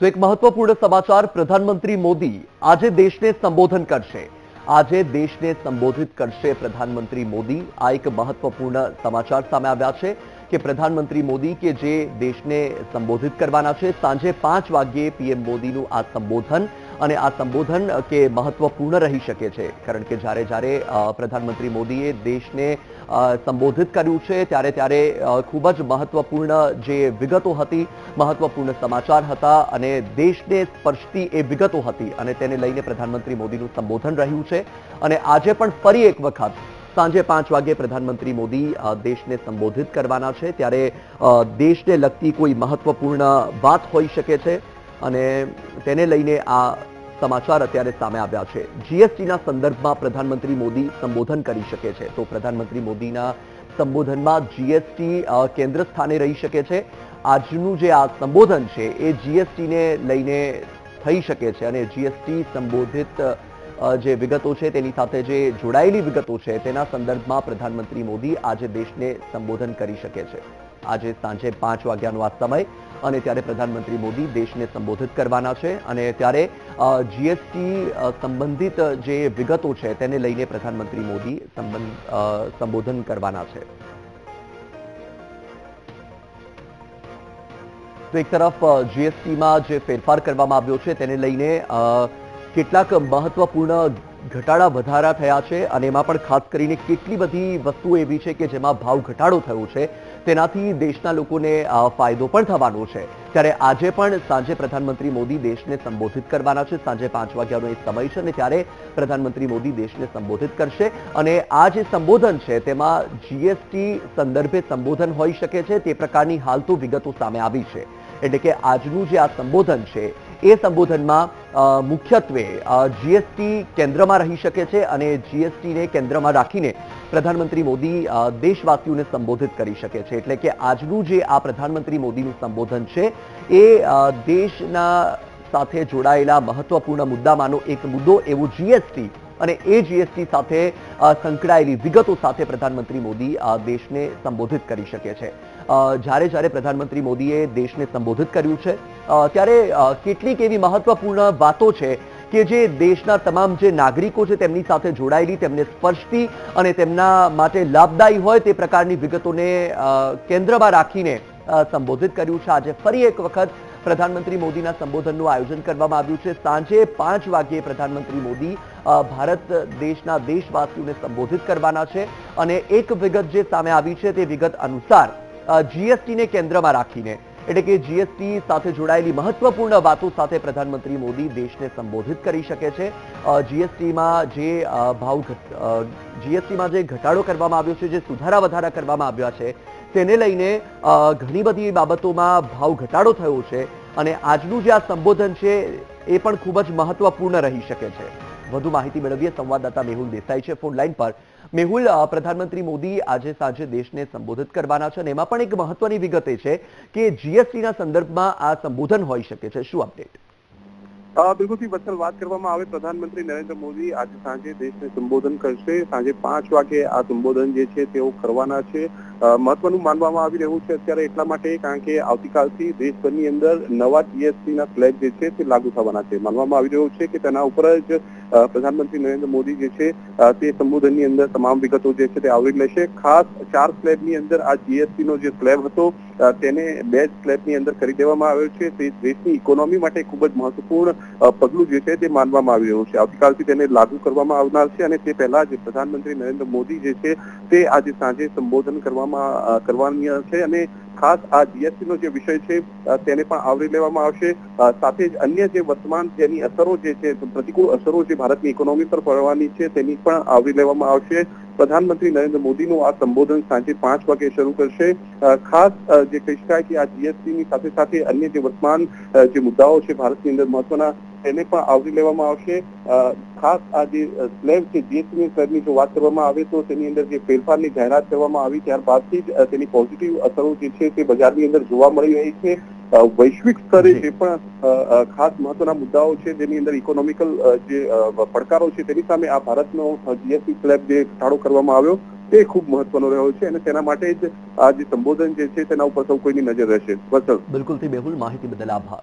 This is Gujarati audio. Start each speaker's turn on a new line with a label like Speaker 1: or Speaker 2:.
Speaker 1: તો એક મહત્વપૂર્ણ સમાચાર પ્રધાનમંત્રી મોદી આજે દેશને સંબોધન કરશે. આજે દેશને સંબોધિત કરશે પ્રધાનમંત્રી મોદી. આ એક મહત્વપૂર્ણ સમાચાર સામે આવ્યા છે કે પ્રધાનમંત્રી મોદી કે જે દેશને સંબોધિત કરવાના છે. સાંજે પાંચ વાગ્યે પીએમ મોદીનું આ સંબોધન અને આ સંબોધન કે મહત્વપૂર્ણ રહી શકે છે. કારણ કે જ્યારે જ્યારે પ્રધાનમંત્રી મોદીએ દેશને સંબોધિત કર્યું છે, ત્યારે ત્યારે ખૂબ જ મહત્વપૂર્ણ જે વિગતો હતી, મહત્વપૂર્ણ સમાચાર હતા અને દેશને સ્પર્શતી એ વિગતો હતી અને તેને લઈને પ્રધાનમંત્રી મોદીનું સંબોધન રહ્યું છે. અને આજે પણ ફરી એક વખત, સાંજે પાંચ વાગે પ્રધાનમંત્રી મોદી દેશને સંબોધિત કરવાના છે. ત્યારે દેશને લગતી કોઈ મહત્વપૂર્ણ વાત હોઈ શકે છે. અને તેને લઈને આ સમાચાર અત્યારે સામે આવ્યા છે. જીએસટીના સંદર્ભમાં પ્રધાનમંત્રી મોદી સંબોધન કરી શકે છે. તો પ્રધાનમંત્રી મોદીના સંબોધનમાં જીએસટી કેન્દ્ર સ્થાને રહી શકે છે. આજનું જે આ સંબોધન છે, એ જીએસટીને લઈને થઈ શકે છે અને જીએસટી સંબોધિત જે વિગતો છે, તેની સાથે જે જોડાયેલી વિગતો છે, તેના સંદર્ભમાં પ્રધાનમંત્રી મોદી આજે દેશને સંબોધન કરી શકે છે. આજે સાંજે પાંચ વાગ્યાનો આ સમય અને ત્યારે પ્રધાનમંત્રી મોદી દેશને સંબોધિત કરવાના છે અને ત્યારે જીએસટી સંબંધિત જે વિગતો છે તેને લઈને પ્રધાનમંત્રી મોદી સંબંધ સંબોધન કરવાના છે. તો એક તરફ જીએસટીમાં જે ફેરફાર કરવામાં આવ્યો છે તેને લઈને કેટલાક મહત્વપૂર્ણ ઘટાડા વધારા થયા છે અને એમાં પણ ખાસ કરીને કેટલી બધી વસ્તુઓ એવી છે કે જેમાં ભાવ ઘટાડો થયો છે, તેનાથી દેશના લોકોને ફાયદો પણ થવાનો છે. ત્યારે આજે પણ સાંજે પ્રધાનમંત્રી મોદી દેશને સંબોધિત કરવાના છે. સાંજે પાંચ વાગ્યાનો એ સમય છે અને ત્યારે પ્રધાનમંત્રી મોદી દેશને સંબોધિત કરશે. અને આ જે સંબોધન છે, તેમાં જીએસટી સંદર્ભે સંબોધન હોઈ શકે છે. તે પ્રકારની હાલ તો વિગતો સામે આવી છે. એટલે કે આજનું જે આ સંબોધન છે એ સંબોધનમાં મુખ્યત્વે જીએસટી કેન્દ્રમાં રહી શકે છે અને જીએસટીને કેન્દ્રમાં રાખીને પ્રધાનમંત્રી મોદી દેશવાસીઓને સંબોધિત કરી શકે છે. એટલે કે આજનું જે આ પ્રધાનમંત્રી મોદીનું સંબોધન છે, એ દેશના સાથે જોડાયેલા મહત્વપૂર્ણ મુદ્દામાંનો એક મુદ્દો એવો જીએસટી અને એ જીએસટી સાથે સંકળાયેલી વિગતો સાથે પ્રધાનમંત્રી મોદી દેશને સંબોધિત કરી શકે છે. જ્યારે જ્યારે પ્રધાનમંત્રી મોદીએ દેશને સંબોધિત કર્યું છે ત્યારે કેટલીક એવી મહત્વપૂર્ણ વાતો છે કે જે દેશના તમામ જે નાગરિકો છે તેમની સાથે જોડાયેલી, તેમને સ્પર્શતી અને તેમના માટે લાભદાયી હોય તે પ્રકારની વિગતોને કેન્દ્રમાં રાખીને સંબોધિત કર્યું છે. આજે ફરી એક વખત પ્રધાનમંત્રી મોદીના સંબોધનનું આયોજન કરવામાં આવ્યું છે. સાંજે પાંચ વાગ્યે પ્રધાનમંત્રી મોદી ભારત દેશના દેશવાસીઓને સંબોધિત કરવાના છે અને એક વિગત જે સામે આવી છે તે વિગત અનુસાર જીએસટીને કેન્દ્રમાં રાખીને, એટલે કે જીએસટી સાથે જોડાયેલી મહત્વપૂર્ણ વાતો સાથે પ્રધાનમંત્રી મોદી દેશને સંબોધિત કરી શકે છે. જીએસટીમાં જે ભાવ જીએસટીમાં જે ઘટાડો કરવામાં આવ્યો છે, જે સુધારા વધારા કરવામાં આવ્યા છે તેને લઈને ઘણી બધી બાબતોમાં ભાવ ઘટાડો થયો છે અને આજનું જે આ સંબોધન છે, એ પણ ખૂબ જ મહત્વપૂર્ણ રહી શકે છે. વધુ માહિતી મેળવીએ, સંવાદદાતા મેહુલ દેસાઈ છે ફોન લાઈન પર. મેહુલ પ્રધાનમંત્રી મોદી આજે સાંજે દેશને સંબોધિત કરવાના છે અને એમાં પણ એક મહત્વની વિગત એ છે કે જીએસટીના સંદર્ભમાં આ સંબોધન હોઈ શકે છે. શું અપડેટ
Speaker 2: બિલકુલથી વત્સલ વાત કરવામાં આવે, પ્રધાનમંત્રી નરેન્દ્ર મોદી આજે સાંજે દેશને સંબોધન કરશે. સાંજે પાંચ વાગે આ સંબોધન જે છે તેઓ કરવાના છે. મહત્વનું માનવામાં આવી રહ્યું છે અત્યારે એટલા માટે કારણ કે આવતીકાલથી દેશભરની અંદર નવા જીએસટી ના સ્લેબ જે છે તે લાગુ થવાના છે. માનવામાં આવી રહ્યું છે કે તેના ઉપર જ પ્રધાનમંત્રી નરેન્દ્ર મોદી જે છે તે સંબોધનની અંદર તમામ વિગતો જે છે તે આવરી લેશે. ખાસ ચાર સ્લેબની અંદર આ જીએસટી નો જે સ્લેબ હતો તેને બે સ્લેબની અંદર કરી દેવામાં આવ્યો છે. તે દેશની ઇકોનોમી માટે ખૂબ જ મહત્વપૂર્ણ પગલું જે છે તે માનવામાં આવી રહ્યું છે. આવતીકાલથી તેને લાગુ કરવામાં આવનાર છે અને તે પહેલા જ પ્રધાનમંત્રી નરેન્દ્ર મોદી જે છે તે આજે સાંજે સંબોધન કરવામાં કરવાની છે અને ખાસ આ જીએસટી નો જે વિષય છે તેને પણ આવરી લેવામાં આવશે. સાથે જ અન્ય જે વર્તમાન જેની અસરો જે છે, પ્રતિકૂળ અસરો જે ભારતની ઇકોનોમી પર પડવાની છે તેની પણ આવરી લેવામાં આવશે. પ્રધાનમંત્રી નરેન્દ્ર મોદીનું આ સંબોધન સાંજે પાંચ વાગે શરૂ કરશે. ખાસ જે કહી શકાય કે આ જીએસટીની સાથે સાથે અન્ય જે વર્તમાન જે મુદ્દાઓ છે ભારતની અંદર મહત્વના તેને પણ આવરી લેવામાં આવશે. ખાસ આ જે સ્લેબ છે જીએસટીની સ્લેબની જો વાત કરવામાં આવે તો તેની અંદર જે ફેરફારની જાહેરાત કરવામાં આવી ત્યારબાદથી જ તેની પોઝિટિવ અસરો જે છે તે બજારની અંદર જોવા મળી રહી છે. વૈશ્વિક સ્તરે
Speaker 1: જે.
Speaker 2: પણ ખાસ મહત્વના મુદ્દાઓ છે જેની અંદર ઇકોનોમિકલ જે પડકારો છે તેની સામે આ ભારતનો જીએસટી સ્લેબ જે ઘટાડો કરવામાં આવ્યો તે ખૂબ મહત્વનો રહ્યો છે અને તેના માટે જ આ જે સંબોધન જે છે તેના ઉપર સૌ કોઈની નજર રહેશે. વત્સલ
Speaker 1: બિલકુલથી બેહુલ માહિતી બદલ આભાર.